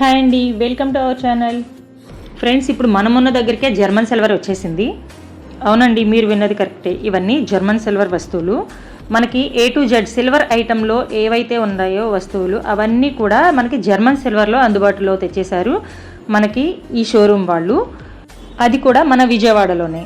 Hi అండి welcome to our channel. Friends ఇప్పుడు మనమున్న దగ్గరికే జర్మన్ సిల్వర్ వచ్చేసింది. అవునండి మీరు విన్నది కరెక్టే. ఇవన్నీ జర్మన్ సిల్వర్ వస్తువులు. మనకి ఏ టు జెడ్ సిల్వర్ ఐటెంలో ఏవైతే ఉన్నాయో వస్తువులు అవన్నీ కూడా మనకి జర్మన్ సిల్వర్లో అందుబాటులో తెచ్చేశారు మనకి ఈ షోరూమ్ వాళ్ళు. అది కూడా మన విజయవాడలోనే.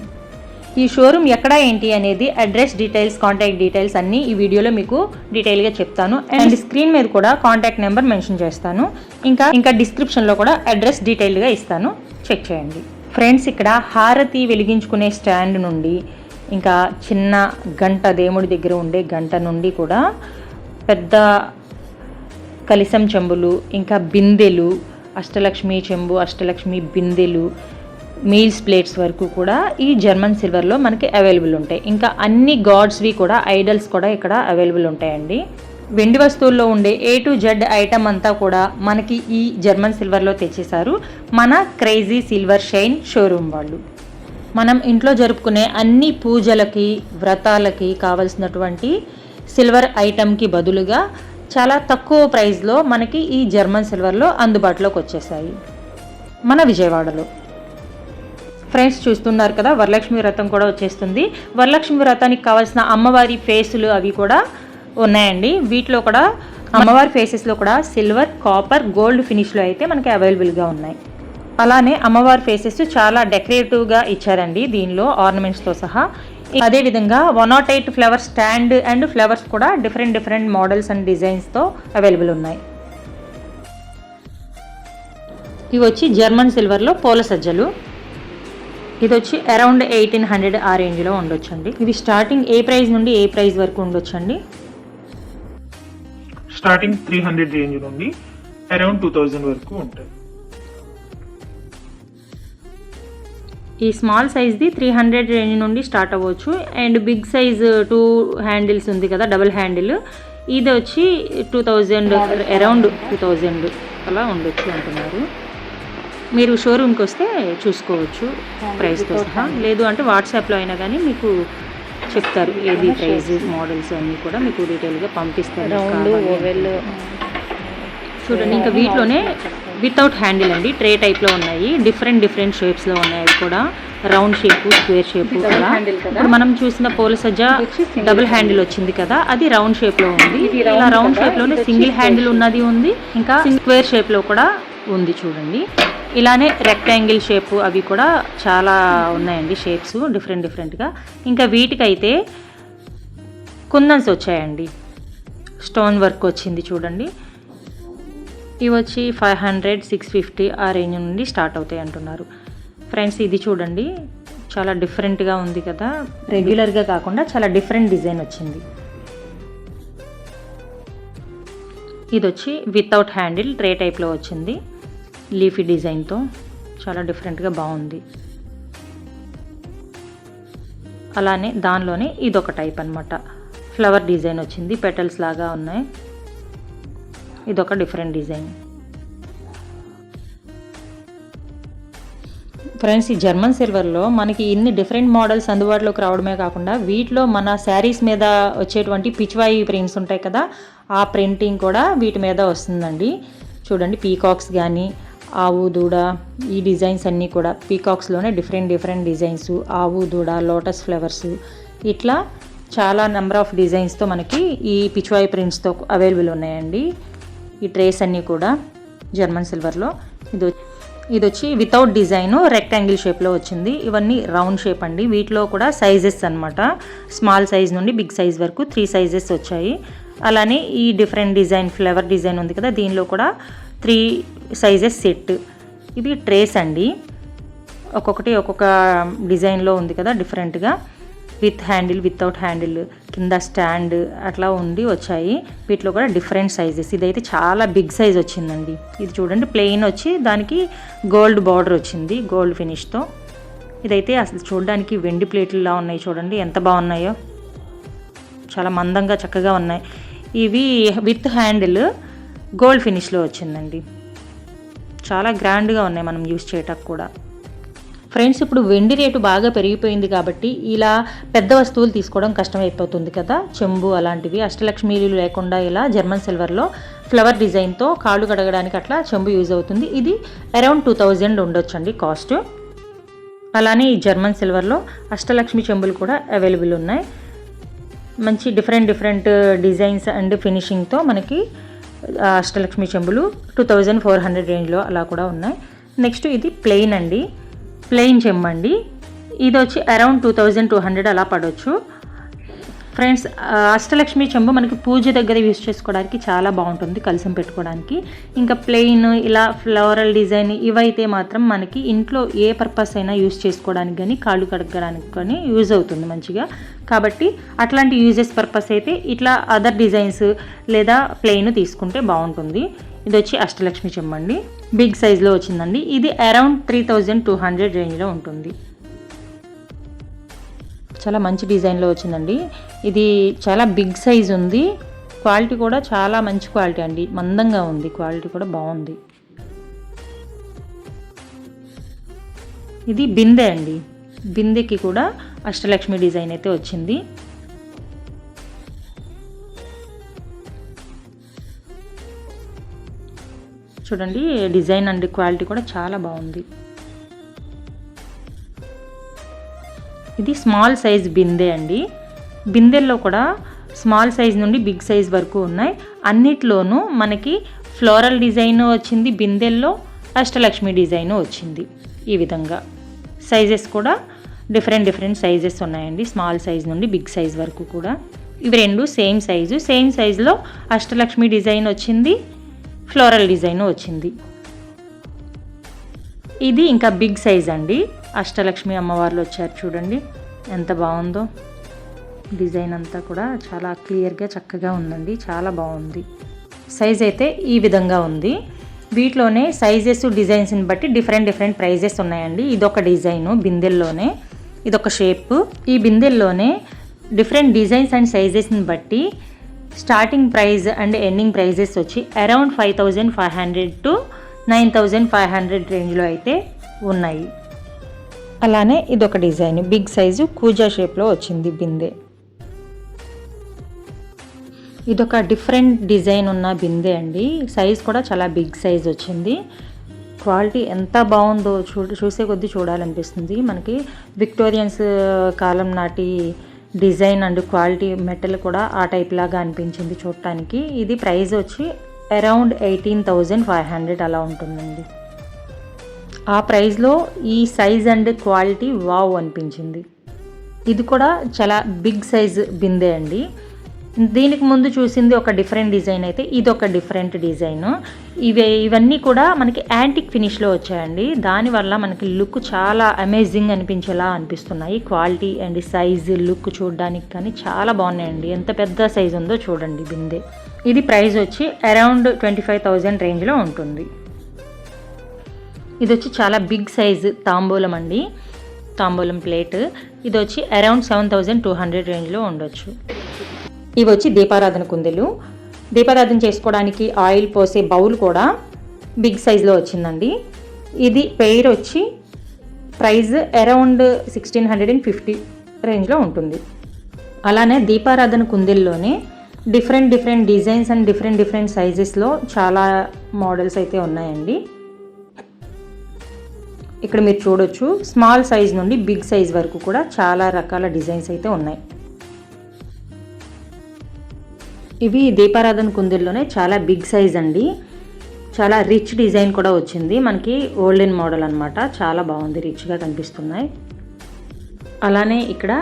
ఈ షోరూమ్ ఎక్కడ ఏంటి అనేది అడ్రస్ డీటెయిల్స్ కాంటాక్ట్ డీటెయిల్స్ అన్నీ ఈ వీడియోలో మీకు డీటెయిల్గా చెప్తాను. అండ్ స్క్రీన్ మీద కూడా కాంటాక్ట్ నెంబర్ మెన్షన్ చేస్తాను. ఇంకా ఇంకా డిస్క్రిప్షన్లో కూడా అడ్రస్ డీటెయిల్గా ఇస్తాను. చెక్ చేయండి. ఫ్రెండ్స్ ఇక్కడ హారతి వెలిగించుకునే స్టాండ్ నుండి ఇంకా చిన్న గంట దేవుడి దగ్గర ఉండే గంట నుండి కూడా పెద్ద కలిసం చెంబులు ఇంకా బిందెలు అష్టలక్ష్మి చెంబు అష్టలక్ష్మి బిందెలు మీల్స్ ప్లేట్స్ వరకు కూడా ఈ జర్మన్ సిల్వర్లో మనకి అవైలబుల్ ఉంటాయి. ఇంకా అన్ని గాడ్స్వి కూడా ఐడల్స్ కూడా ఇక్కడ అవైలబుల్ ఉంటాయండి. వెండి వస్తువుల్లో ఉండే ఏ టు జెడ్ ఐటమ్ అంతా కూడా మనకి ఈ జర్మన్ సిల్వర్లో తెచ్చేశారు. మన క్రేజీ సిల్వర్ షైన్ షోరూమ్ వాళ్ళు. మనం ఇంట్లో జరుపుకునే అన్ని పూజలకి వ్రతాలకి కావలసినటువంటి సిల్వర్ ఐటమ్కి బదులుగా చాలా తక్కువ ప్రైస్లో మనకి ఈ జర్మన్ సిల్వర్లో అందుబాటులోకి వచ్చేసాయి మన విజయవాడలో. ఫ్రెండ్స్ చూస్తున్నారు కదా వరలక్ష్మి వ్రతం కూడా వచ్చేస్తుంది. వరలక్ష్మి వ్రతానికి కావాల్సిన అమ్మవారి ఫేసులు అవి కూడా ఉన్నాయండి. వీటిలో కూడా అమ్మవారి ఫేసెస్లో కూడా సిల్వర్ కాపర్ గోల్డ్ ఫినిష్లో అయితే మనకి అవైలబుల్గా ఉన్నాయి. అలానే అమ్మవారి ఫేసెస్ చాలా డెకరేటివ్గా ఇచ్చారండి దీనిలో ఆర్నమెంట్స్తో సహా. అదేవిధంగా one nought eight flower stand and flowers కూడా డిఫరెంట్ డిఫరెంట్ మోడల్స్ అండ్ డిజైన్స్తో అవైలబుల్ ఉన్నాయి. ఇవి వచ్చి జర్మన్ సిల్వర్లో పూల సజ్జలు. ఇది వచ్చి అరౌండ్ ఎయిటీన్ హండ్రెడ్ ఆ రేంజ్లో ఉండొచ్చండి. ఇవి స్టార్టింగ్ ఏ ప్రైస్ నుండి ఏ ప్రైస్ వరకు ఉండొచ్చండి? స్టార్టింగ్ త్రీ హండ్రెడ్ రేంజ్ నుండి అరౌండ్ టూ థౌజండ్ వరకు ఉంటాయి. ఈ స్మాల్ సైజ్ది త్రీ హండ్రెడ్ రేంజ్ నుండి స్టార్ట్ అవ్వచ్చు. And big size two handles ఉంది కదా డబుల్ హ్యాండిల్. ఇది వచ్చి two thousand around two thousand అలా ఉండొచ్చు అంటున్నారు. మీరు షోరూమ్కి వస్తే చూసుకోవచ్చు ప్రైస్తో సహా. లేదు అంటే వాట్సాప్లో అయినా కానీ మీకు చెప్తారు ఏది ప్రైస్ మోడల్స్ అన్నీ కూడా మీకు డీటెయిల్గా పంపిస్తారు. చూడండి ఇంకా వీటిలోనే వితౌట్ హ్యాండిల్ అండి. ట్రే టైప్లో ఉన్నాయి. డిఫరెంట్ డిఫరెంట్ షేప్స్లో ఉన్నాయి. అవి కూడా రౌండ్ షేప్ స్క్వేర్ షేప్ ఇప్పుడు మనం చూసిన పోల సజ్జ డబుల్ హ్యాండిల్ వచ్చింది కదా అది రౌండ్ షేప్లో ఉంది. ఇలా రౌండ్ షేప్లోనే సింగిల్ హ్యాండిల్ ఉన్నది ఉంది. ఇంకా స్క్వేర్ షేప్లో కూడా ఉంది చూడండి. ఇలానే రెక్టాంగిల్ షేప్ అవి కూడా చాలా ఉన్నాయండి షేప్స్ డిఫరెంట్ డిఫరెంట్గా ఇంకా వీటికైతే కుందన్స్ వచ్చాయండి. స్టోన్ వర్క్ వచ్చింది చూడండి. ఇవి వచ్చి ఫైవ్ హండ్రెడ్ సిక్స్ ఫిఫ్టీ ఆ రేంజ్ నుండి స్టార్ట్ అవుతాయి అంటున్నారు. ఫ్రెండ్స్ ఇది చూడండి. చాలా డిఫరెంట్గా ఉంది కదా. రెగ్యులర్గా కాకుండా చాలా డిఫరెంట్ డిజైన్ వచ్చింది. ఇది వచ్చి వితౌట్ హ్యాండిల్ ట్రే టైప్లో వచ్చింది. లీఫీ డిజైన్తో చాలా డిఫరెంట్గా బాగుంది. అలానే దానిలోనే ఇదొక టైప్ అనమాట ఫ్లవర్ డిజైన్ వచ్చింది పెటల్స్ లాగా ఉన్నాయి. ఇదొక డిఫరెంట్ డిజైన్ ఫ్రెండ్స్ ఈ జర్మన్ సిల్వర్లో మనకి ఇన్ని డిఫరెంట్ మోడల్స్ అందుబాటులోకి రావడమే కాకుండా వీటిలో మన శారీస్ మీద వచ్చేటువంటి పిచ్వాయి ప్రింట్స్ ఉంటాయి కదా ఆ ప్రింటింగ్ కూడా వీటి మీద వస్తుందండి. చూడండి పీకాక్స్ కానీ ఆవు దూడ ఈ డిజైన్స్ అన్నీ కూడా పీకాక్స్లోనే డిఫరెంట్ డిఫరెంట్ డిజైన్స్ ఆవు దూడ లోటస్ ఫ్లవర్స్ ఇట్లా చాలా నెంబర్ ఆఫ్ డిజైన్స్తో మనకి ఈ పిచ్వాయి ప్రింట్స్తో అవైలబుల్ ఉన్నాయండి. ఈ ట్రేస్ అన్నీ కూడా జర్మన్ సిల్వర్లో ఇది ఇది వచ్చి వితౌట్ డిజైన్ రెక్టాంగిల్ షేప్లో వచ్చింది. ఇవన్నీ రౌండ్ షేప్ అండి. వీటిలో కూడా సైజెస్ అన్నమాట. స్మాల్ సైజ్ నుండి బిగ్ సైజ్ వరకు త్రీ సైజెస్ వచ్చాయి. అలానే ఈ డిఫరెంట్ డిజైన్ ఫ్లేవర్ డిజైన్ ఉంది కదా దీనిలో కూడా త్రీ సైజెస్ సెట్. ఇవి ట్రేస్ అండి. ఒక్కొక్కటి ఒక్కొక్క డిజైన్లో ఉంది కదా డిఫరెంట్గా. విత్ హ్యాండిల్ వితౌట్ హ్యాండిల్ కింద స్టాండ్ అట్లా ఉండి వచ్చాయి. వీటిలో కూడా డిఫరెంట్ సైజెస్. ఇదైతే చాలా బిగ్ సైజ్ వచ్చిందండి. ఇది చూడండి ప్లెయిన్ వచ్చి దానికి గోల్డ్ బార్డర్ వచ్చింది గోల్డ్ ఫినిష్తో. ఇదైతే అసలు చూడడానికి వెండి ప్లేట్లులా ఉన్నాయి చూడండి ఎంత బాగున్నాయో. చాలా మందంగా చక్కగా ఉన్నాయి. ఇవి విత్ హ్యాండిల్ గోల్డ్ ఫినిష్లో వచ్చిందండి. చాలా గ్రాండ్గా ఉన్నాయి మనం యూస్ చేయటానికి కూడా. ఫ్రెండ్స్ ఇప్పుడు వెండి రేటు బాగా పెరిగిపోయింది కాబట్టి ఇలా పెద్ద వస్తువులు తీసుకోవడం కష్టమైపోతుంది కదా. చెంబు అలాంటివి అష్టలక్ష్మీలు లేకుండా ఇలా జర్మన్ సిల్వర్లో ఫ్లవర్ డిజైన్తో కాళ్ళు కడగడానికి అట్లా చెంబు యూజ్ అవుతుంది. ఇది అరౌండ్ టూ థౌజండ్ ఉండొచ్చండి కాస్ట్. అలానే ఈ జర్మన్ సిల్వర్లో అష్టలక్ష్మి చెంబులు కూడా అవైలబుల్ ఉన్నాయి. మంచి డిఫరెంట్ డిఫరెంట్ డిజైన్స్ అండ్ ఫినిషింగ్తో మనకి అష్టలక్ష్మి చెంబులు టూ థౌజండ్ ఫోర్ హండ్రెడ్ రేంజ్లో అలా కూడా ఉన్నాయి. నెక్స్ట్ ఇది ప్లెయిన్ అండి. ప్లెయిన్ చెంబు అండి ఇది వచ్చి around two thousand two hundred అలా పడవచ్చు ఫ్రెండ్స్ అష్టలక్ష్మి చెంబు మనకి పూజ దగ్గర యూస్ చేసుకోవడానికి చాలా బాగుంటుంది కలసం పెట్టుకోవడానికి. ఇంకా ప్లెయిన్ ఇలా ఫ్లవరల్ డిజైన్ ఇవైతే మాత్రం మనకి ఇంట్లో ఏ పర్పస్ అయినా యూస్ చేసుకోవడానికి కానీ కాళ్ళు కడగడానికి కానీ యూజ్ అవుతుంది మంచిగా. కాబట్టి అట్లాంటి యూజెస్ పర్పస్ అయితే ఇట్లా అదర్ డిజైన్స్ లేదా ప్లెయిన్ తీసుకుంటే బాగుంటుంది. ఇది వచ్చి అష్టలక్ష్మి చెంబండి అండి. బిగ్ సైజ్లో వచ్చిందండి. ఇది around three thousand two hundred రేంజ్లో ఉంటుంది. చాలా మంచి డిజైన్లో వచ్చిందండి. ఇది చాలా బిగ్ సైజ్ ఉంది. క్వాలిటీ కూడా చాలా మంచి క్వాలిటీ అండి. మందంగా ఉంది. క్వాలిటీ కూడా బాగుంది. ఇది బిందె అండి. బిందెకి కూడా అష్టలక్ష్మి డిజైన్ అయితే వచ్చింది. చూడండి డిజైన్ అండ్. క్వాలిటీ కూడా చాలా బాగుంది. ఇది స్మాల్ సైజ్ బిందె అండి. బిందెల్లో కూడా స్మాల్ సైజ్ నుండి బిగ్ సైజ్ వరకు ఉన్నాయి. అన్నిట్లోనూ మనకి ఫ్లోరల్ డిజైన్ వచ్చింది బిందెల్లో అష్టలక్ష్మి డిజైన్ వచ్చింది ఈ విధంగా. సైజెస్ కూడా డిఫరెంట్ డిఫరెంట్ సైజెస్ ఉన్నాయండి స్మాల్ సైజ్ నుండి బిగ్ సైజ్ వరకు కూడా. ఇవి రెండు సేమ్ సైజు సేమ్ సైజులో అష్టలక్ష్మి డిజైన్ వచ్చింది ఫ్లోరల్ డిజైన్ వచ్చింది. ఇది ఇంకా బిగ్ సైజ్ అండి. అష్టలక్ష్మి అమ్మవార్లు వచ్చారు చూడండి. ఎంత బాగుందో. డిజైన్ అంతా కూడా చాలా క్లియర్గా చక్కగా ఉందండి. చాలా బాగుంది. సైజ్ అయితే ఈ విధంగా ఉంది. వీటిలోనే సైజెస్ డిజైన్స్ని బట్టి డిఫరెంట్ డిఫరెంట్ ప్రైజెస్ ఉన్నాయండి. ఇదొక డిజైను బిందెల్లోనే. ఇదొక షేప్. ఈ బిందెల్లోనే డిఫరెంట్ డిజైన్స్ అండ్ సైజెస్ని బట్టి starting price and ending prices వచ్చి around five thousand five hundred to nine thousand five hundred రేంజ్లో అయితే ఉన్నాయి. అలానే ఇదొక డిజైన్. బిగ్ సైజు కూజా షేప్లో వచ్చింది బిందె. ఇదొక డిఫరెంట్ డిజైన్ ఉన్న బిందె అండి. సైజ్ కూడా చాలా బిగ్ సైజ్ వచ్చింది. క్వాలిటీ ఎంత బాగుందో చూ చూసే కొద్దీ చూడాలనిపిస్తుంది. మనకి విక్టోరియన్స్ కాలం నాటి డిజైన్ అండ్ క్వాలిటీ మెటల్ కూడా ఆ టైప్ లాగా అనిపించింది చూడటానికి. ఇది ప్రైస్ వచ్చి around eighteen thousand five hundred అలా ఉంటుందండి. ఆ ప్రైస్లో ఈ సైజ్ అండ్ క్వాలిటీ వావ్ అనిపించింది. ఇది కూడా చాలా బిగ్ సైజ్ బిందె అండి. దీనికి ముందు చూసింది ఒక డిఫరెంట్ డిజైన్ అయితే ఇది ఒక డిఫరెంట్ డిజైన్. ఇవి ఇవన్నీ కూడా మనకి యాంటిక్ ఫినిష్లో వచ్చాయండి. దానివల్ల మనకి లుక్ చాలా అమేజింగ్ అనిపించేలా అనిపిస్తున్నాయి. క్వాలిటీ అండ్ సైజ్ లుక్ చూడడానికి కానీ చాలా బాగున్నాయండి. ఎంత పెద్ద సైజ్ ఉందో చూడండి బిందె. ఇది ప్రైస్ వచ్చి అరౌండ్ ట్వంటీ ఫైవ్ థౌజండ్ రేంజ్లో ఉంటుంది. ఇది వచ్చి చాలా బిగ్ సైజ్ తాంబూలం అండి. తాంబూలం ప్లేట్. ఇది వచ్చి around seven thousand two hundred రేంజ్లో ఉండొచ్చు. ఇవి వచ్చి దీపారాధన కుందెలు. దీపారాధన చేసుకోవడానికి ఆయిల్ పోసే బౌల్ కూడా బిగ్ సైజులో వచ్చిందండి. ఇది పెయిర్ వచ్చి price around sixteen hundred and fifty రేంజ్లో ఉంటుంది. అలానే దీపారాధన కుందెల్లోనే different different designs and different different సైజెస్లో చాలా మోడల్స్ అయితే ఉన్నాయండి. ఇక్కడ మీరు చూడొచ్చు స్మాల్ సైజ్ నుండి బిగ్ సైజ్ వరకు కూడా చాలా రకాల డిజైన్స్ అయితే ఉన్నాయి. ఇవి దీపారాధన కుందుల్లోనే చాలా బిగ్ సైజ్ అండి. చాలా రిచ్ డిజైన్ కూడా వచ్చింది. మనకి ఓల్డెన్ మోడల్ అనమాట చాలా బాగుంది రిచ్గా కనిపిస్తున్నాయి. అలానే ఇక్కడ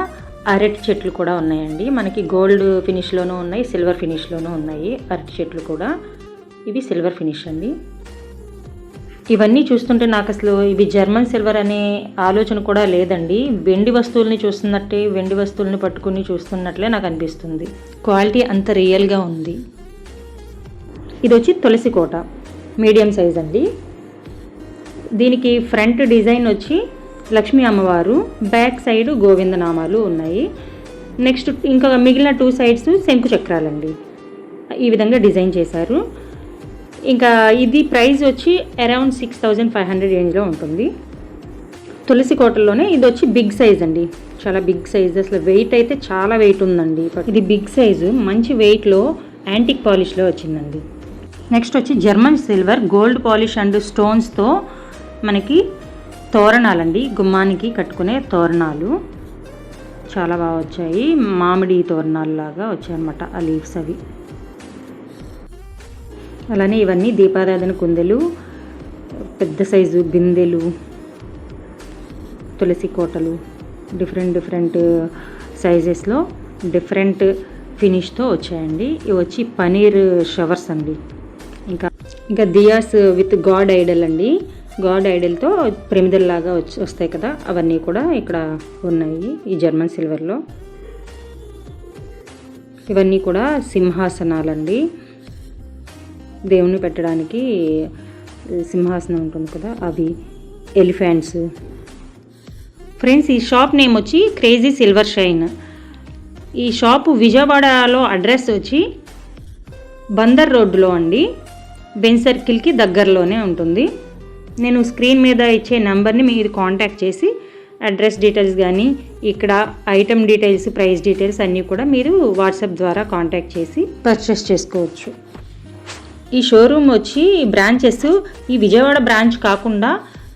అరటి చెట్లు కూడా ఉన్నాయండి. మనకి గోల్డ్ ఫినిష్లోనూ ఉన్నాయి సిల్వర్ ఫినిష్లోనూ ఉన్నాయి అరటి చెట్లు కూడా. ఇవి సిల్వర్ ఫినిష్ అండి. ఇవన్నీ చూస్తుంటే నాకు అసలు ఇవి జర్మన్ సిల్వర్ అనే ఆలోచన కూడా లేదండి. వెండి వస్తువుల్ని చూస్తున్నట్టే వెండి వస్తువుల్ని పట్టుకుని చూస్తున్నట్లే నాకు అనిపిస్తుంది. క్వాలిటీ అంత రియల్గా ఉంది. ఇది వచ్చి తులసి కోట. మీడియం సైజ్ అండి. దీనికి ఫ్రంట్ డిజైన్ వచ్చి లక్ష్మీ అమ్మవారు బ్యాక్ సైడ్ గోవిందనామాలు ఉన్నాయి. నెక్స్ట్ ఇంకా మిగిలిన టూ సైడ్స్ శంకు చక్రాలండి ఈ విధంగా డిజైన్ చేశారు. ఇంకా ఇది ప్రైస్ వచ్చి around six thousand five hundred రేంజ్లో ఉంటుంది. తులసి కోటలోనే ఇది వచ్చి బిగ్ సైజ్ అండి. చాలా బిగ్ సైజ్ అసలు వెయిట్ అయితే చాలా వెయిట్ ఉందండి. ఇది బిగ్ సైజు మంచి వెయిట్లో యాంటిక్ పాలిష్లో వచ్చిందండి. నెక్స్ట్ వచ్చి German silver gold polish and స్టోన్స్తో మనకి తోరణాలండి. గుమ్మానికి కట్టుకునే తోరణాలు. చాలా బాగా వచ్చాయి. మామిడి తోరణాలు లాగా వచ్చాయన్నమాట ఆ లీవ్స్ అవి. అలానే ఇవన్నీ దీపారాధన కుందెలు పెద్ద సైజు బిందెలు తులసి కోటలు డిఫరెంట్ డిఫరెంట్ సైజెస్లో డిఫరెంట్ ఫినిష్తో వచ్చాయండి. ఇవి వచ్చి పనీర్ షవర్స్ అండి. ఇంకా ఇంకా దియాస్ విత్ గాడ్ ఐడల్ అండి. గాడ్ ఐడల్తో ప్రమిదల్లాగా వచ్చి వస్తాయి కదా అవన్నీ కూడా ఇక్కడ ఉన్నాయి ఈ జర్మన్ సిల్వర్లో. ఇవన్నీ కూడా సింహాసనాలండి. దేవుని పెట్టడానికి సింహాసనం ఉంటుంది కదా అవి ఎలిఫెంట్స్. ఫ్రెండ్స్ ఈ షాప్ నేమ్ వచ్చి క్రేజీ సిల్వర్ షైన్. ఈ షాపు విజయవాడలో అడ్రస్ వచ్చి బందర్ రోడ్డులో అండి. బెన్ సర్కిల్కి దగ్గరలోనే ఉంటుంది. నేను స్క్రీన్ మీద ఇచ్చే నెంబర్ని మీరు కాంటాక్ట్ చేసి అడ్రస్ డీటెయిల్స్ కానీ ఇక్కడ ఐటమ్ డీటెయిల్స్ ప్రైస్ డీటెయిల్స్ అన్నీ కూడా మీరు వాట్సాప్ ద్వారా కాంటాక్ట్ చేసి పర్చేస్ చేసుకోవచ్చు. ఈ షోరూమ్ వచ్చి బ్రాంచెస్ ఈ విజయవాడ బ్రాంచ్ కాకుండా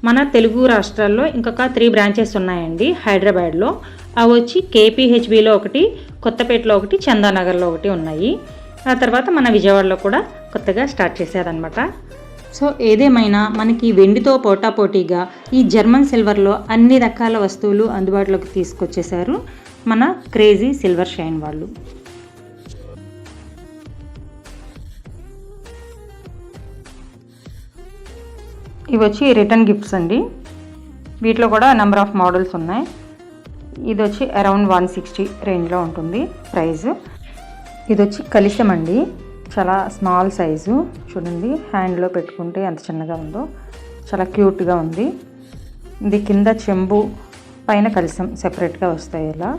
మన తెలుగు రాష్ట్రాల్లో ఇంకొక త్రీ బ్రాంచెస్ ఉన్నాయండి హైదరాబాద్లో. అవి వచ్చి కేపీహెచ్బిలో ఒకటి కొత్తపేటలో ఒకటి చందానగర్లో ఒకటి ఉన్నాయి. ఆ తర్వాత మన విజయవాడలో కూడా కొత్తగా స్టార్ట్ చేశారనమాట సో ఏదేమైనా మనకి వెండితో పోటాపోటీగా ఈ జర్మన్ సిల్వర్లో అన్ని రకాల వస్తువులు అందుబాటులోకి తీసుకొచ్చేసారు మన క్రేజీ సిల్వర్ షైన్ వాళ్ళు. ఇవి వచ్చి రిటర్న్ గిఫ్ట్స్ అండి. వీటిలో కూడా నెంబర్ ఆఫ్ మోడల్స్ ఉన్నాయి. ఇది వచ్చి అరౌండ్ వన్ సిక్స్టీ రేంజ్లో ఉంటుంది ప్రైస్. ఇది వచ్చి కలిసం అండి. చాలా స్మాల్ సైజు. చూడండి హ్యాండ్లో పెట్టుకుంటే ఎంత చిన్నగా ఉందో. చాలా క్యూట్గా ఉంది. ఇది కింద చెంబు పైన కలిసం సెపరేట్గా వస్తాయి ఇలా.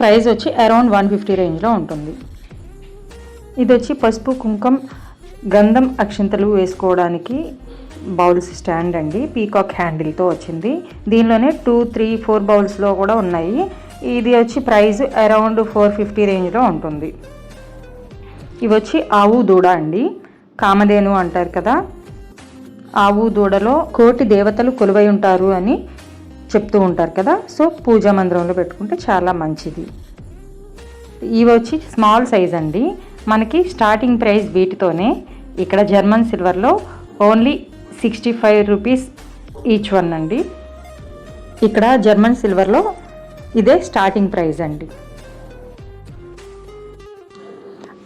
ప్రైస్ వచ్చి అరౌండ్ వన్ ఫిఫ్టీ రేంజ్లో ఉంటుంది. ఇది వచ్చి పసుపు కుంకం గంధం అక్షింతలు వేసుకోవడానికి బౌల్స్ స్టాండ్ అండి పీకాక్ హ్యాండిల్తో వచ్చింది. దీనిలోనే టూ త్రీ ఫోర్ బౌల్స్లో కూడా ఉన్నాయి. ఇది వచ్చి ప్రైస్ అరౌండ్ ఫోర్ ఫిఫ్టీ రేంజ్లో ఉంటుంది. ఇవి వచ్చి ఆవు దూడ అండి కామధేను అంటారు కదా. ఆవు దూడలో కోటి దేవతలు కొలువై ఉంటారు అని చెప్తూ ఉంటారు కదా. సో పూజా మందిరంలో పెట్టుకుంటే చాలా మంచిది. ఇవి వచ్చి స్మాల్ సైజ్ అండి. మనకి స్టార్టింగ్ ప్రైస్ వీటితోనే ఇక్కడ German సిల్వర్లో only sixty five rupees each one అండి. ఇక్కడ జర్మన్ సిల్వర్లో ఇదే స్టార్టింగ్ ప్రైస్ అండి.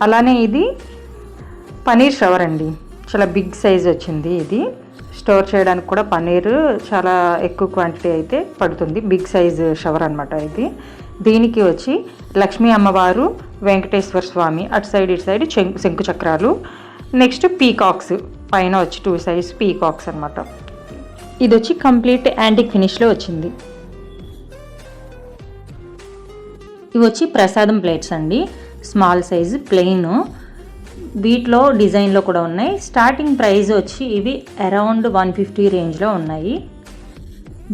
అలానే ఇది పనీర్ షవర్ అండి. చాలా బిగ్ సైజ్ వచ్చింది ఇది. స్టోర్ చేయడానికి కూడా పన్నీర్ చాలా ఎక్కువ క్వాంటిటీ అయితే పడుతుంది. బిగ్ సైజ్ షవర్ అనమాట ఇది. దీనికి వచ్చి లక్ష్మీ అమ్మవారు వెంకటేశ్వర స్వామి అటు సైడ్ ఇటు సైడ్ శంకు చక్రాలు నెక్స్ట్ పీకాక్స్ పైన వచ్చి టూ సైజ్ పీకాక్స్ అనమాట ఇది వచ్చి కంప్లీట్ యాంటిక్ ఫినిష్లో వచ్చింది. ఇవి వచ్చి ప్రసాదం ప్లేట్స్ అండి. స్మాల్ సైజ్ ప్లెయిన్ వీటిలో డిజైన్లో కూడా ఉన్నాయి. స్టార్టింగ్ ప్రైస్ వచ్చి ఇవి అరౌండ్ వన్ ఫిఫ్టీ రేంజ్లో ఉన్నాయి.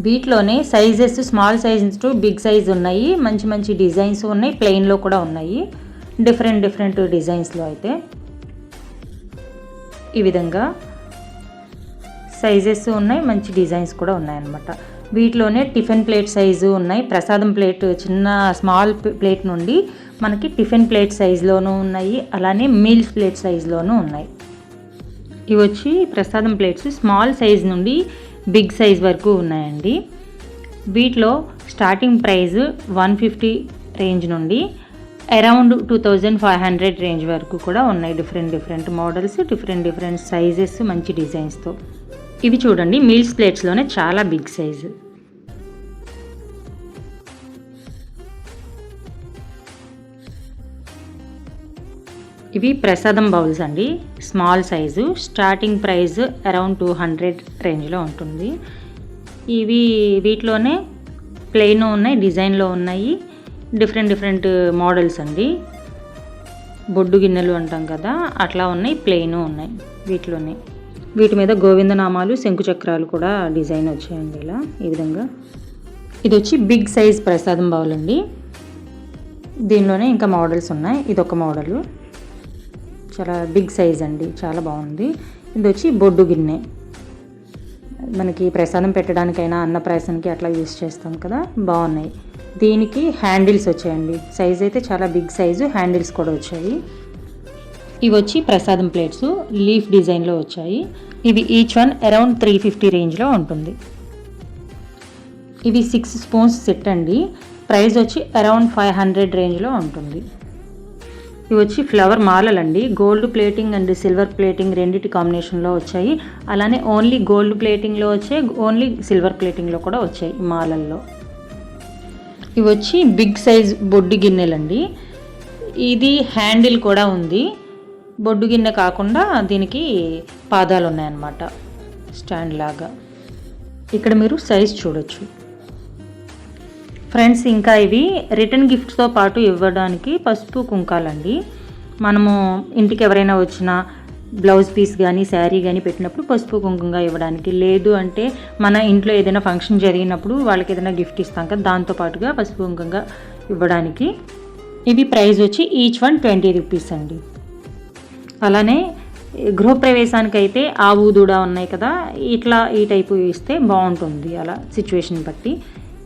వీటిలోనే sizes small size to big size ఉన్నాయి. మంచి మంచి డిజైన్స్ ఉన్నాయి. ప్లెయిన్లో కూడా ఉన్నాయి. డిఫరెంట్ డిఫరెంట్ డిజైన్స్లో అయితే. ఈ విధంగా సైజెస్ ఉన్నాయి మంచి డిజైన్స్ కూడా ఉన్నాయన్నమాట. వీటిలోనే టిఫిన్ ప్లేట్ సైజు ఉన్నాయి ప్రసాదం ప్లేట్ చిన్న స్మాల్ ప్లేట్ నుండి మనకి టిఫిన్ ప్లేట్ సైజులోనూ ఉన్నాయి అలానే మీల్స్ ప్లేట్ సైజులోనూ ఉన్నాయి. ఇవి వచ్చి ప్రసాదం ప్లేట్స్ స్మాల్ సైజ్ నుండి బిగ్ సైజ్ వరకు ఉన్నాయండి. వీటిలో starting price one fifty range నుండి around two thousand five hundred range వరకు కూడా ఉన్నాయి different different models different different sizes మంచి డిజైన్స్తో ఇవి చూడండి మీల్స్ ప్లేట్స్లోనే చాలా బిగ్ సైజు ఇవి ప్రసాదం బౌల్స్ అండి. Small size starting price around two hundred రేంజ్లో ఉంటుంది. ఇవి వీటిలోనే ప్లెయిన్ ఉన్నాయి డిజైన్లో ఉన్నాయి. డిఫరెంట్ డిఫరెంట్ మోడల్స్ అండి. బొడ్డు గిన్నెలు అంటాం కదా అట్లా ఉన్నాయి ప్లెయిన్ ఉన్నాయి వీటిలోనే. వీటి మీద గోవిందనామాలు శంకు చక్రాలు కూడా డిజైన్ వచ్చాయండి ఇలా ఈ విధంగా. ఇది వచ్చి బిగ్ సైజ్ ప్రసాదం బౌల్ అండి దీనిలోనే ఇంకా మోడల్స్ ఉన్నాయి ఇది ఒక మోడలు. చాలా బిగ్ సైజ్ అండి చాలా బాగుంది. ఇది వచ్చి బొడ్డు గిన్నె. మనకి ప్రసాదం పెట్టడానికైనా అన్నప్రాసనకి అట్లా యూస్ చేస్తాం కదా బాగున్నాయి. దీనికి హ్యాండిల్స్ వచ్చాయండి. సైజ్ అయితే చాలా బిగ్ సైజు హ్యాండిల్స్ కూడా వచ్చాయి. ఇవి వచ్చి ప్రసాదం ప్లేట్స్ లీఫ్ డిజైన్లో వచ్చాయి. ఇవి each one around three fifty రేంజ్లో ఉంటుంది. ఇవి సిక్స్ స్పూన్స్ సెట్ అండి. ప్రైస్ వచ్చి అరౌండ్ ఫైవ్ హండ్రెడ్ రేంజ్లో ఉంటుంది. ఇవి వచ్చి flower మాలలండి. Gold plating and silver plating రెండింటి కాంబినేషన్లో వచ్చాయి. అలానే ఓన్లీ గోల్డ్ ప్లేటింగ్లో వచ్చాయి ఓన్లీ సిల్వర్ ప్లేటింగ్లో కూడా వచ్చాయి మాలల్లో. ఇవి వచ్చి బిగ్ సైజ్ బొడ్డు గిన్నెలండి. ఇది హ్యాండిల్ కూడా ఉంది. బొడ్డు గిన్నె కాకుండా దీనికి పాదాలు ఉన్నాయన్నమాట. స్టాండ్ లాగా. ఇక్కడ మీరు సైజ్ చూడొచ్చు. ఫ్రెండ్స్ ఇంకా ఇవి రిటర్న్ గిఫ్ట్తో పాటు ఇవ్వడానికి పసుపు కుంకాలండి. మనము ఇంటికి ఎవరైనా వచ్చినా బ్లౌజ్ పీస్ కానీ శారీ కానీ పెట్టినప్పుడు పసుపు కుంకుమగా ఇవ్వడానికి. లేదు అంటే మన ఇంట్లో ఏదైనా ఫంక్షన్ జరిగినప్పుడు వాళ్ళకి ఏదైనా గిఫ్ట్ ఇస్తాం కదా దాంతో పాటుగా పసుపు కుంకుమగా ఇవ్వడానికి. ఇవి ప్రైస్ వచ్చి ఈచ్ వన్ ట్వంటీ రూపీస్ అండి. అలానే గృహప్రవేశానికి అయితే ఆవు దూడ ఉన్నాయి కదా ఇట్లా ఈ టైపు ఇస్తే బాగుంటుంది అలా సిచ్యువేషన్ బట్టి.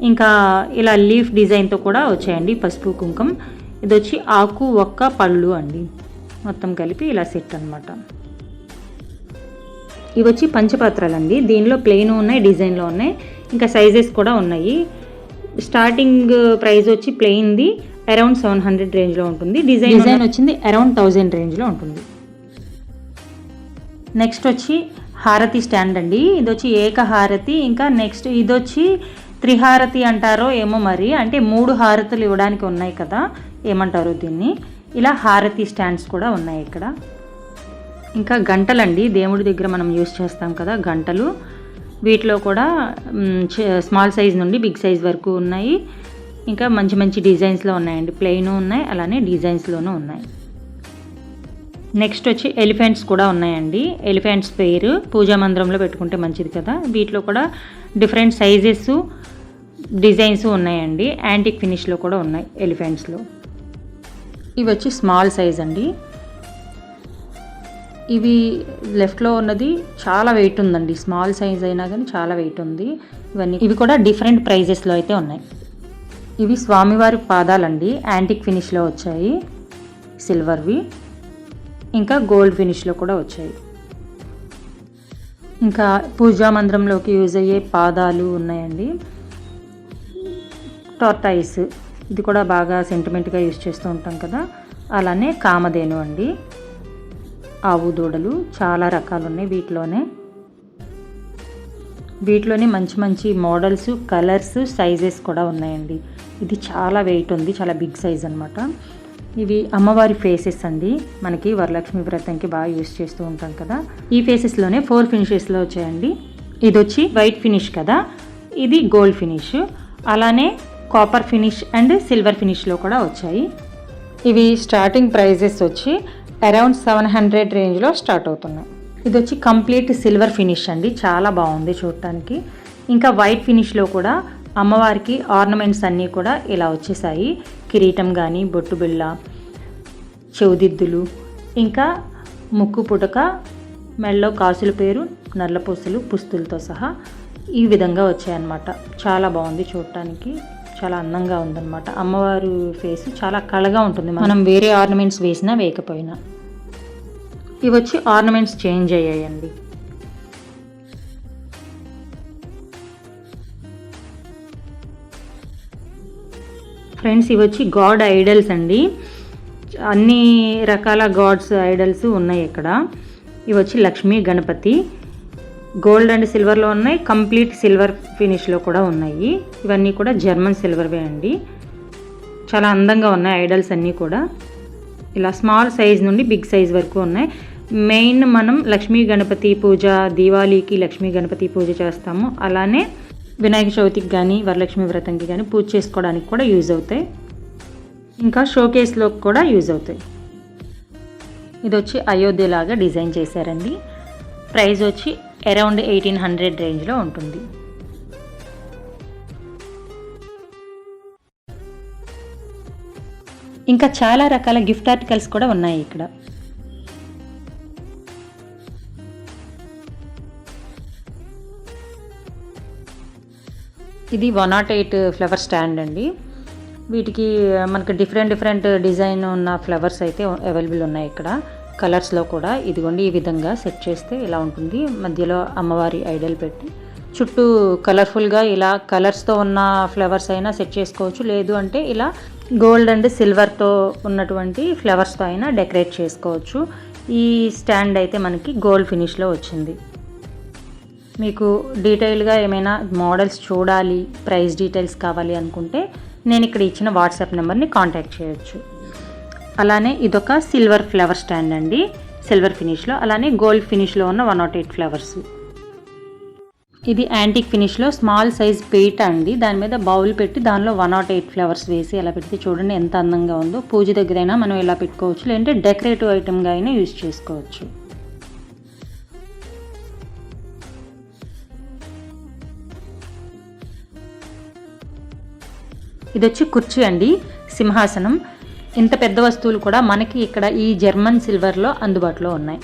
ఇంకా ఇలా లీఫ్ డిజైన్తో కూడా వచ్చాయండి పసుపు కుంకుమ. ఇది వచ్చి ఆకు ఒక్క పళ్ళు అండి. మొత్తం కలిపి ఇలా సెట్ అనమాట ఇవి వచ్చి పంచపాత్రలు అండి దీనిలో ప్లెయిన్ ఉన్నాయి డిజైన్లో ఉన్నాయి. ఇంకా సైజెస్ కూడా ఉన్నాయి. స్టార్టింగ్ ప్రైస్ వచ్చి ప్లెయిన్ది అరౌండ్ సెవెన్ హండ్రెడ్ రేంజ్లో ఉంటుంది. డిజైన్ డిజైన్ వచ్చింది అరౌండ్ థౌజండ్ రేంజ్లో ఉంటుంది. నెక్స్ట్ వచ్చి హారతి స్టాండ్ అండి. ఇది వచ్చి ఏకహారతి. ఇంకా నెక్స్ట్ ఇది వచ్చి త్రిహారతి అంటారో ఏమో మరి. అంటే మూడు హారతులు ఇవ్వడానికి ఉన్నాయి కదా. ఏమంటారు దీన్ని? ఇలా హారతి స్టాండ్స్ కూడా ఉన్నాయి ఇక్కడ. ఇంకా గంటలండి దేవుడి దగ్గర మనం యూస్ చేస్తాం కదా గంటలు. వీటిలో కూడా చ- స్మాల్ సైజ్ నుండి బిగ్ సైజ్ వరకు ఉన్నాయి. ఇంకా మంచి మంచి డిజైన్స్లో ఉన్నాయండి. ప్లెయిన్ ఉన్నాయి అలానే డిజైన్స్లోనూ ఉన్నాయి. నెక్స్ట్ వచ్చి ఎలిఫెంట్స్ కూడా ఉన్నాయండి. ఎలిఫెంట్స్ పేరు పూజా మందిరంలో పెట్టుకుంటే మంచిది కదా. వీటిలో కూడా డిఫరెంట్ సైజెస్ డిజైన్స్ ఉన్నాయండి. యాంటిక్ ఫినిష్లో కూడా ఉన్నాయి ఎలిఫెంట్స్లో ఇవి వచ్చి స్మాల్ సైజ్ అండి. ఇవి లెఫ్ట్లో ఉన్నది చాలా వెయిట్ ఉందండి. స్మాల్ సైజ్ అయినా కానీ చాలా వెయిట్ ఉంది. ఇవన్నీ ఇవి కూడా డిఫరెంట్ ప్రైజెస్లో అయితే ఉన్నాయి. ఇవి స్వామివారి పాదాలండి. యాంటిక్ ఫినిష్లో వచ్చాయి. సిల్వర్వి. ఇంకా గోల్డ్ ఫినిష్లో కూడా వచ్చాయి. ఇంకా పూజా మందిరంలోకి యూజ్ అయ్యే పాదాలు ఉన్నాయండి. టోర్టైస్ ఇది కూడా బాగా సెంటిమెంట్గా యూజ్ చేస్తూ ఉంటాం కదా. అలానే కామధేను అండి. ఆవు దూడలు చాలా రకాలు ఉన్నాయి వీటిలోనే. వీటిలోనే మంచి మంచి మోడల్స్ కలర్స్ సైజెస్ కూడా ఉన్నాయండి. ఇది చాలా వెయిట్ ఉంది చాలా బిగ్ సైజ్ అనమాట ఇవి అమ్మవారి ఫేసెస్ అండి. మనకి వరలక్ష్మి వ్రతంకి బాగా యూస్ చేస్తూ ఉంటాం కదా. ఈ ఫేసెస్లోనే ఫోర్ ఫినిషెస్లో వచ్చాయండి. ఇది వచ్చి వైట్ ఫినిష్ కదా. ఇది గోల్డ్ ఫినిష్ అలానే కాపర్ ఫినిష్ అండ్ సిల్వర్ ఫినిష్లో కూడా వచ్చాయి. ఇవి స్టార్టింగ్ ప్రైజెస్ వచ్చి అరౌండ్ సెవెన్ హండ్రెడ్ రేంజ్లో స్టార్ట్ అవుతున్నాయి. ఇది వచ్చి కంప్లీట్ సిల్వర్ ఫినిష్ అండి. చాలా బాగుంది చూడటానికి. ఇంకా వైట్ ఫినిష్లో కూడా అమ్మవారికి ఆర్నమెంట్స్ అన్నీ కూడా ఇలా వచ్చేసాయి. కిరీటం కానీ బొట్టు బిళ్ళ చెవుదిద్దులు ఇంకా ముక్కు పుటక మెళ్ళో కాసుల పేరు నల్లపూసలు పుస్తులతో సహా ఈ విధంగా వచ్చాయన్నమాట. చాలా బాగుంది చూడటానికి. చాలా అందంగా ఉందన్నమాట. అమ్మవారు ఫేస్ చాలా కళగా ఉంటుంది. మనం వేరే ఆర్నమెంట్స్ వేసినా వేయకపోయినా. ఇవి వచ్చి ఆర్నమెంట్స్ చేంజ్ అయ్యాయండి. ఫ్రెండ్స్ ఇవి వచ్చి గాడ్ ఐడల్స్ అండి. అన్ని రకాల గాడ్స్ ఐడల్స్ ఉన్నాయి ఇక్కడ. ఇవి వచ్చి లక్ష్మీ గణపతి గోల్డ్ అండ్ సిల్వర్లో ఉన్నాయి కంప్లీట్ సిల్వర్ ఫినిష్లో కూడా ఉన్నాయి. ఇవన్నీ కూడా జర్మన్ సిల్వర్వే అండి. చాలా అందంగా ఉన్నాయి ఐడల్స్ అన్నీ కూడా. ఇలా స్మాల్ సైజ్ నుండి బిగ్ సైజ్ వరకు ఉన్నాయి. మెయిన్ మనం లక్ష్మీ గణపతి పూజ దీవాళీకి లక్ష్మీ గణపతి పూజ చేస్తాము. అలానే వినాయక చవితికి కానీ వరలక్ష్మి వ్రతంకి కానీ పూజ చేసుకోవడానికి కూడా యూజ్ అవుతాయి. ఇంకా షోకేస్లో కూడా యూజ్ అవుతాయి. ఇది వచ్చి అయోధ్యలాగా డిజైన్ చేశారండి. ప్రైస్ వచ్చి అరౌండ్ ఎయిటీన్ హండ్రెడ్ రేంజ్లో ఉంటుంది. ఇంకా చాలా రకాల గిఫ్ట్ ఆర్టికల్స్ కూడా ఉన్నాయి ఇక్కడ. ఇది one nought eight flower stand అండి. వీటికి మనకు డిఫరెంట్ డిఫరెంట్ డిజైన్ ఉన్న ఫ్లవర్స్ అయితే అవైలబుల్ ఉన్నాయి ఇక్కడ. కలర్స్లో కూడా ఇదిగోండి ఈ విధంగా సెట్ చేస్తే ఇలా ఉంటుంది. మధ్యలో అమ్మవారి ఐడల్ పెట్టి చుట్టూ కలర్ఫుల్గా ఇలా కలర్స్తో ఉన్న ఫ్లవర్స్ అయినా సెట్ చేసుకోవచ్చు. లేదు అంటే ఇలా గోల్డ్ అండ్ సిల్వర్తో ఉన్నటువంటి ఫ్లవర్స్తో అయినా డెకరేట్ చేసుకోవచ్చు. ఈ స్టాండ్ అయితే మనకి గోల్డ్ ఫినిష్లో వచ్చింది. మీకు డీటెయిల్గా ఏమైనా మోడల్స్ చూడాలి ప్రైస్ డీటెయిల్స్ కావాలి అనుకుంటే నేను ఇక్కడ ఇచ్చిన వాట్సాప్ నెంబర్ని కాంటాక్ట్ చేయొచ్చు. అలానే ఇదొక సిల్వర్ ఫ్లవర్ స్టాండ్ అండి. సిల్వర్ ఫినిష్లో అలానే గోల్డ్ ఫినిష్లో ఉన్న వన్ నాట్ ఎయిట్ ఫ్లవర్స్ ఇది యాంటిక్ ఫినిష్లో స్మాల్ సైజ్ పేట అండి. దాని మీద బౌల్ పెట్టి దానిలో వన్ నాట్ ఎయిట్ ఫ్లవర్స్ వేసి అలా పెడితే చూడండి ఎంత అందంగా ఉందో. పూజ దగ్గరైనా మనం ఇలా పెట్టుకోవచ్చు. లేదంటే డెకరేటివ్ ఐటమ్గా అయినా యూజ్ చేసుకోవచ్చు. ఇది వచ్చి కుర్చీ అండి. సింహాసనం. ఇంత పెద్ద వస్తువులు కూడా మనకి ఇక్కడ ఈ జర్మన్ సిల్వర్లో అందుబాటులో ఉన్నాయి.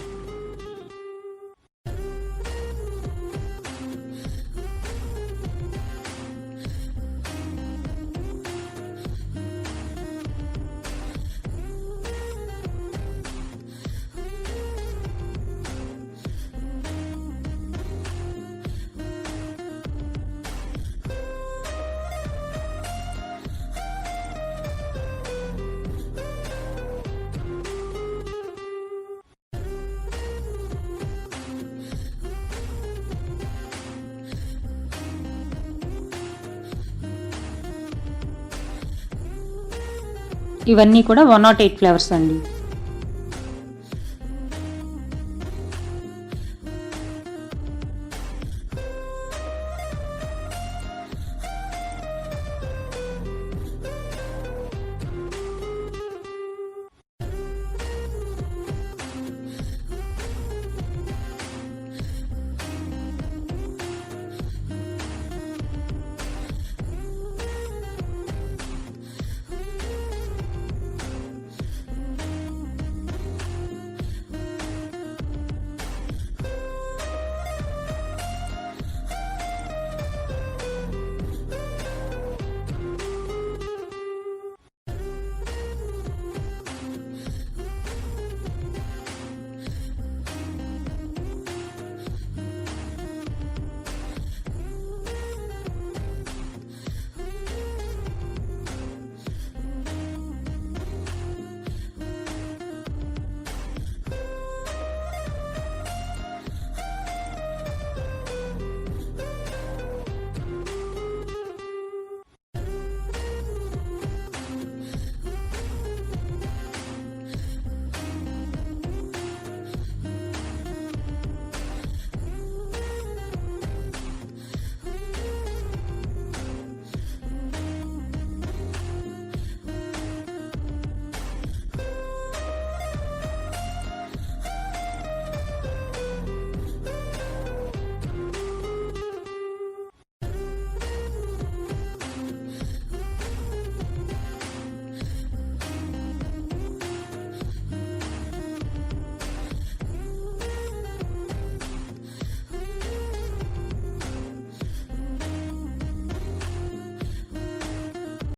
ఇవన్నీ కూడా వన్ నాట్ ఎయిట్ ఫ్లవర్స్ అండి.